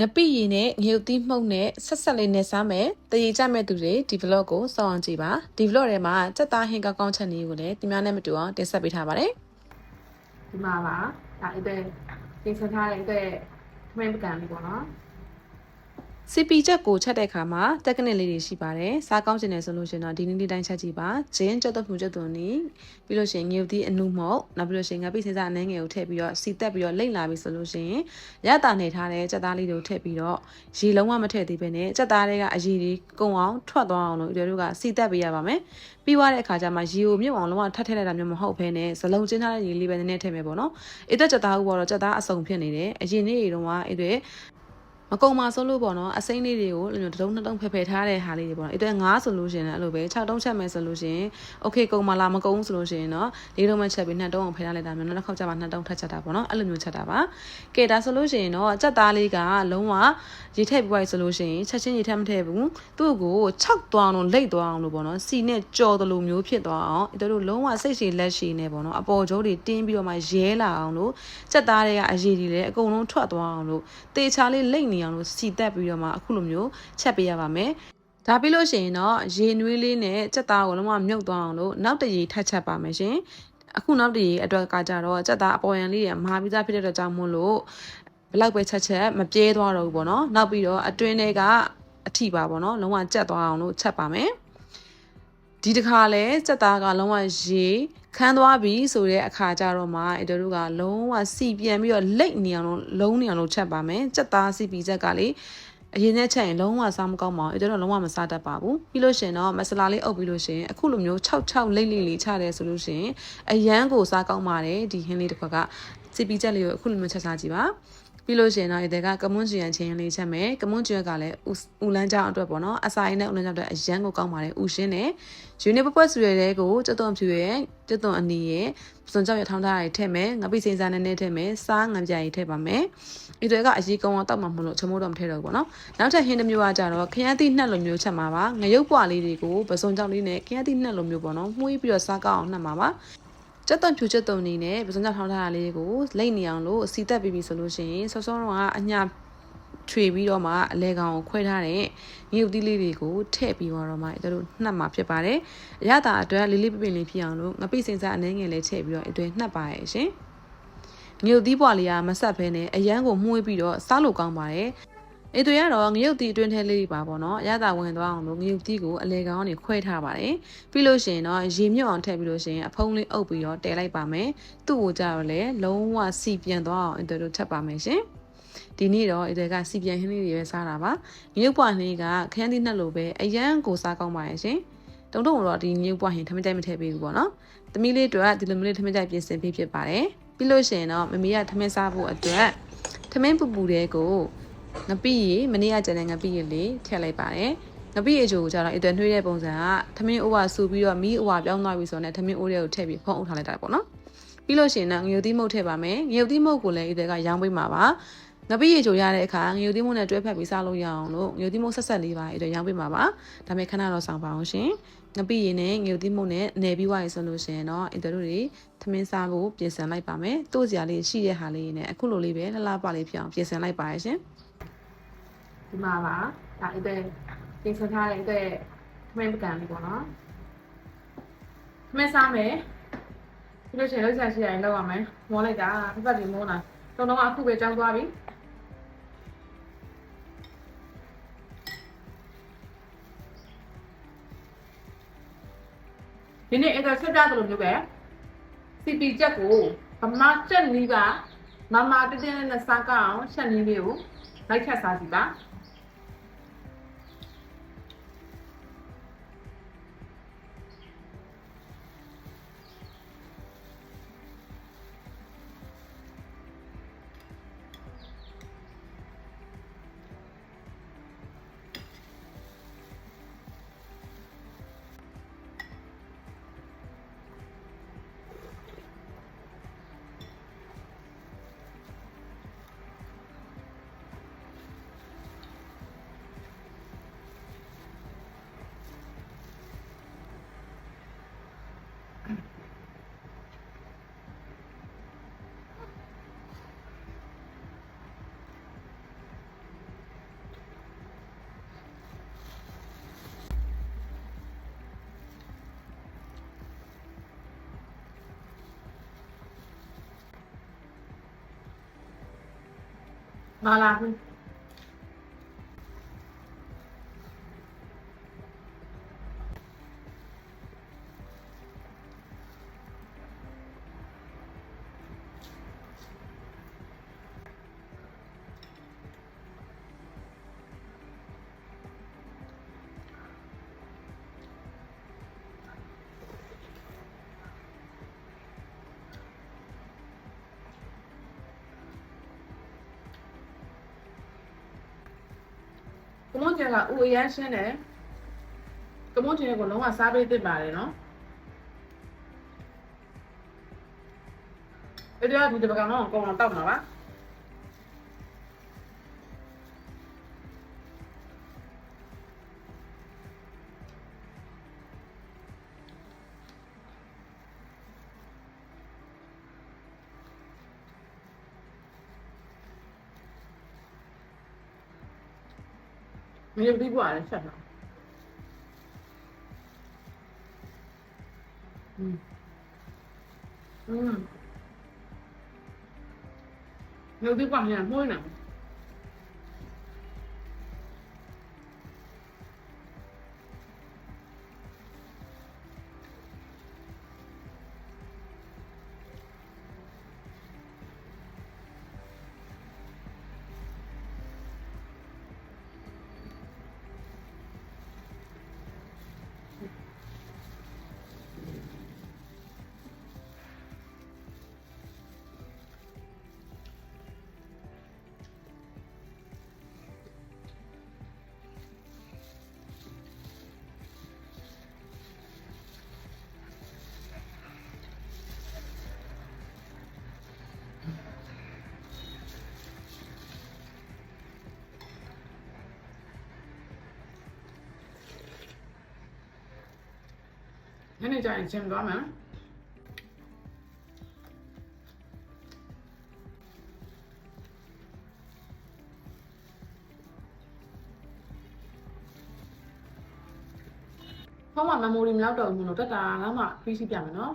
ငပိရီနဲ့ငရုတ်သီးမှုန့်နဲ့ဆက်ဆက်လေးနဲ့စားမယ်တရေကြမဲ့သူတွေဒီ vlog ကိုစောင့်အောင်ကြည့်ပါဒီ vlog ထဲမှာစက်သားဟင်းကောင်းကောင်းချက်လေးကိုလည်းဒီများနဲ့မတူအောင်တင်ဆက်ပေးထားပါတယ်ဒီမှာပါဒါအဲ့တဲ့တင်ဆက်ထားတဲ့အဲ့တဲ့ခမင်းပကံလေးပေါ့နော် စီပီချက်ကိုချက်တဲ့အခါမှာတက်ကနစ်လေးတွေရှိပါတယ်စားကောင်းကျင်တယ်ဆိုလို့ရှိရင်တော့ဒီနေ့ဒီတိုင်းချက်ကြည့်ပါဂျင်းချက်တော့မှုချက်သွန်နီပြီးလို့ရှိရင်ငရုတ်သီးအနုမှုန့်နောက်ပြီးလို့ရှိရင်ငါပိစင်စားအနှဲငယ်ကိုထည့်ပြီးတော့စီတက်ပြီးတော့လိမ့်လာပြီဆိုလို့ရှိရင်ရတာနေထားတဲ့ချက်သားလေးတွေကိုထည့်ပြီးတော့ရေလုံးဝမထည့်သေးဘဲနဲ့ချက်သားတွေကအရည်ကြီးကုံအောင်ထွက်သွားအောင်လို့ဒီတို့ကစီတက်ပေးရပါမယ်ပြီးသွားတဲ့အခါကျမှရေကိုမြုပ်အောင်လုံးဝထပ်ထည့်လိုက်တာမျိုးမဟုတ်ဘဲနဲ့ဇလုံးကျင်းထားတဲ့ရေလေးပဲနည်းနည်းထည့်မယ်ပေါ့နော်။အဲ့တဲ့ချက်သားဥပေါ်တော့ချက်သားအစုံဖြစ်နေတယ်။အရင်နေ့တွေတုန်းကအဲ့တဲ့ မကုံပါဆိုလို့ပေါ့နော်အစိမ့်လေးတွေကိုအဲ့လိုတစ်လုံးနှစ်လုံးဖယ်ဖယ်ထားတဲ့ဟာလေးတွေပေါ့နော်အဲ့တော့9ဆိုလို့ရှိရင်လည်းအဲ့လိုပဲ6တုံးချက်မယ်ဆိုလို့ရှိရင်โอเคကုံပါလားမကုံဆိုလို့ရှိရင်တော့၄တုံးမှချက်ပြီး2တုံးအောင်ဖယ်ထားလိုက်တာမျိုးနောက်တစ်ခေါက်ကျမှ2တုံးထပ်ချက်တာပေါ့နော်အဲ့လိုမျိုးချက်တာပါကဲဒါဆိုလို့ရှိရင်တော့ကြက်သားလေးကလုံးဝရေထည့်ပြီးသွားဆိုလို့ရှိရင်ချက်ချင်းရေထည့်မထည့်ဘူးသူ့ကို6သွားအောင်လိတ်သွားအောင်လို့ပေါ့နော်စီနဲ့ကြော်တယ်လို့မျိုးဖြစ်သွားအောင်အဲ့တို့လုံးဝစိတ်ရှည်လက်ရှည်နဲ့ပေါ့နော်အပေါ်ကျိုးတွေတင်းပြီးတော့မှရဲလာအောင်လို့ကြက်သားတွေကအရေးကြီးတယ်အကုန်လုံးထွက်သွားအောင်လို့တေချာလေးလိတ်နေ ေအောင်လို့စီတက်ပြီးတော့မှအခုလိုမျိုးချက်ပေးရပါမယ်ဒါပြီးလို့ရှိရင်တော့ရေနွေးလေးနဲ့ကြက်သားကိုလုံးဝမြုပ်သွားအောင်လို့နောက်တရေထပ်ချက်ပါမယ်ရှင်အခုနောက်တရေအတွက်ကကြတော့ကြက်သားအပေါ်ရန်လေးတွေမာပြီးသားဖြစ်တဲ့အတွက်ကြောင့်မို့လို့ဘလောက်ပဲချက်ချက်မပြဲသွားတော့ဘူးပေါ့နော်နောက်ပြီးတော့အတွင်းထဲကအထီပါပေါ့နော်လုံးဝကြက်သွားအောင်လို့ချက်ပါမယ်ဒီတစ်ခါလဲစက်သားကလုံးဝရေ ခန်းသွားပြီဆိုတဲ့အခါကျတော့မှအဲ့တို့ကလုံးဝစီပြန်ပြီးတော့လိတ်နေအောင်လို့လုံးနေအောင်လို့ချက်ပါမယ်စက်သားစီပီချက်ကလေအရင်နဲ့ချက်ရင်လုံးဝစားမကောင်းပါဘူးအဲ့တော့လုံးဝမစားတတ်ပါဘူးပြီးလို့ရှင်တော့မဆလာလေးအုပ်ပြီးလို့ရှင်အခုလိုမျိုး66လိတ်လိတ်လေးချတယ်ဆိုလို့ရှင်အရန်ကိုစားကောင်းပါတယ်ဒီဟင်းလေးတစ်ခွက်ကစီပီချက်လေးကိုအခုလိုမျိုးချက်စားကြည့်ပါ ပြီးလို့ရှိရင်တော့ဒီကကမွန်းကျွေချင်းလေးချက်မယ်ကမွန်းကျွေကလည်းဦးလန်းကြောင်အတွက်ပေါ့နော်အစာရင်းနဲ့ဦးလန်းကြောင်အတွက်အရန်ကိုကောင်းပါတယ်ဦးရှင်းတယ်ယူနီပပွက်ဆူရဲတဲ့ကိုကျွတ်သွန်ဖြူရဲကျွတ်သွန်အနီရဲစွန်ကြောက်ရထောင်းထားရထည့်မယ်ငပိစိန်စားနဲ့နဲ့ထည့်မယ်စားငံပြားရထည့်ပါမယ်ဒီတွေကအရေးကောင်းအောင်တောက်မှမလို့ချမိုးတော့မထည့်တော့ဘူးပေါ့နော်နောက်ထပ်ဟင်းတစ်မျိုးကကြတော့ခရမ်းသီးနှက်လိုမျိုးချက်မှာပါငရုတ်ပွားလေးတွေကိုပစုံကြောက်လေးနဲ့ခရမ်းသီးနှက်လိုမျိုးပေါ့နော်မှုေးပြီးတော့စားကောင်းအောင်နှက်မှာပါ ကျက်သွန်ဖြူကျက်သွန်နေနဲ့ပစုံကြောက်ထောင်းထားတာလေးကိုလိမ့်နေအောင်လို့စီတက်ပြီးပြီဆိုလို့ရှိရင်စောစောတော့ကအညာထွေပြီးတော့မှအလဲကောင်ကိုခွဲထားတဲ့မြုပ်သီးလေးတွေကိုထည့်ပြီးတော့မှတို့နှက်မှာဖြစ်ပါတယ်။အရသာအတွက်လေးလေးပပင်လေးဖြစ်အောင်လို့ငပိစင်စားအနေငယ်လေးထည့်ပြီးတော့အတွဲနှက်ပါရဲ့ရှင်။မြုပ်သီးပွားလေးကမဆက်ဖဲနဲ့အရန်ကိုမှုေးပြီးတော့စားလို့ကောင်းပါတယ်။ အေးတွေကတော့ငရုတ်တီအတွင်းထဲလေးပါပေါ့နော်အရသာဝင်သွားအောင်လို့ငရုတ်တီကိုအလေကောင်ကနေခွဲထားပါတယ်ပြီးလို့ရှိရင်တော့ရေမြုပ်အောင်ထည့်ပြီးလို့ရှိရင်အဖုံးလေးအုပ်ပြီးတော့တဲလိုက်ပါမယ်သူ့ကိုကြတော့လေလုံးဝစီပြန်သွားအောင်အဲ့တို့ထပ်ပါမယ်ရှင်ဒီနေ့တော့အဲ့ဒါကစီပြန်ဟင်းလေးတွေပဲစားတာပါငရုတ်ပွားဟင်းကခန်းသီးနှက်လိုပဲအရန်ကိုစားကောင်းပါရဲ့ရှင်တုံတုံတော့ဒီငရုတ်ပွားဟင်းထမကြိုက်မထည့်ပေးဘူးပေါ့နော်သမီးလေးတို့ကဒီလိုမျိုးလေးထမကြိုက်ပြင်ဆင်ပေးဖြစ်ပါတယ်ပြီးလို့ရှိရင်တော့မမေကထမင်းစားဖို့အတွက်ထမင်းပူပူတဲ့ကို ငပိရေမနေ့ကကျန်တဲ့ငပိရေလေးထည့်လိုက်ပါတယ်ငပိရေချိုကိုကျတော့အသွင်နှွှေးတဲ့ပုံစံကသမင်းအိုးဝဆူပြီးတော့မီးအိုးဝပြောင်းသွားပြီဆိုတော့သမင်းအိုးတွေကိုထည့်ပြီးဖုံးအုပ်ထားလိုက်တာပေါ့နော်ပြီးလို့ရှိရင်တော့ငရုတ်သီးမုတ်ထည့်ပါမယ်ငရုတ်သီးမုတ်ကိုလည်းအသွင်ကရောင်းပေးမှာပါငပိရေချိုရတဲ့အခါငရုတ်သီးမုတ်နဲ့တွဲဖက်ပြီးစားလို့ရအောင်လို့ငရုတ်သီးမုတ်ဆက်ဆက်လေးပါအသွင်ရောင်းပေးမှာပါဒါပေမဲ့ခဏတော့ဆောင်ပါအောင်ရှင်ငပိရေနဲ့ငရုတ်သီးမုတ်နဲ့နယ်ပြီးွားရဆိုလို့ရှိရင်တော့အင်တာတို့တွေသမင်းစားဖို့ပြင်ဆင်လိုက်ပါမယ်။တို့စရာလေးရှိတဲ့ဟာလေးနဲ့အခုလိုလေးပဲလှလှပလေးဖြစ်အောင်ပြင်ဆင်လိုက်ပါရရှင်။ ဒီမှာပါဒါအဲ့တဲ့ပြင်ဆင်ထားတဲ့အဲ့တဲ့ခမင်းပကံလေးပေါ့နော်ခမင်းစားမယ်ပြီးလို့ရှိရင်လောက်ဆက်ရှိရရင်လောက်ရမယ်မောလိုက်တာတစ်ပတ်ဒီမိုးလာတုံတော့အခုပဲကြောင်းသွားပြီဒီနေ့အဲ့ဒါဆက်ပြတယ်လို့မျိုးပဲစီပီချက်ကိုဗမာချက်နီးကမမတတင်းနဲ့စားကအောင်ချက်နီးလေးကိုလိုက်ခတ်စားစီပါ မာလာဘူး ကမွန်ကျန်ကဦးအရန်ရှင်းတယ်ကမွန်ကျန်ကိုလုံးဝစားပေးသစ်ပါတယ်နော်အဲ့ဒါဒီတပကောင်တော့အကုန်လုံးတောက်မှာပါ မင်းတို့ပြီးပွားတယ်ဆက်မှာอืมอืมမင်းတို့ပြီးပွားမြန်မှုန်း နေညနေကျရင်ရှင်းသွားမယ်ဖုန်းမှာ memory မလောက်တော့ဘူးလို့တက်တာလားမှ PC ပြမယ်နော်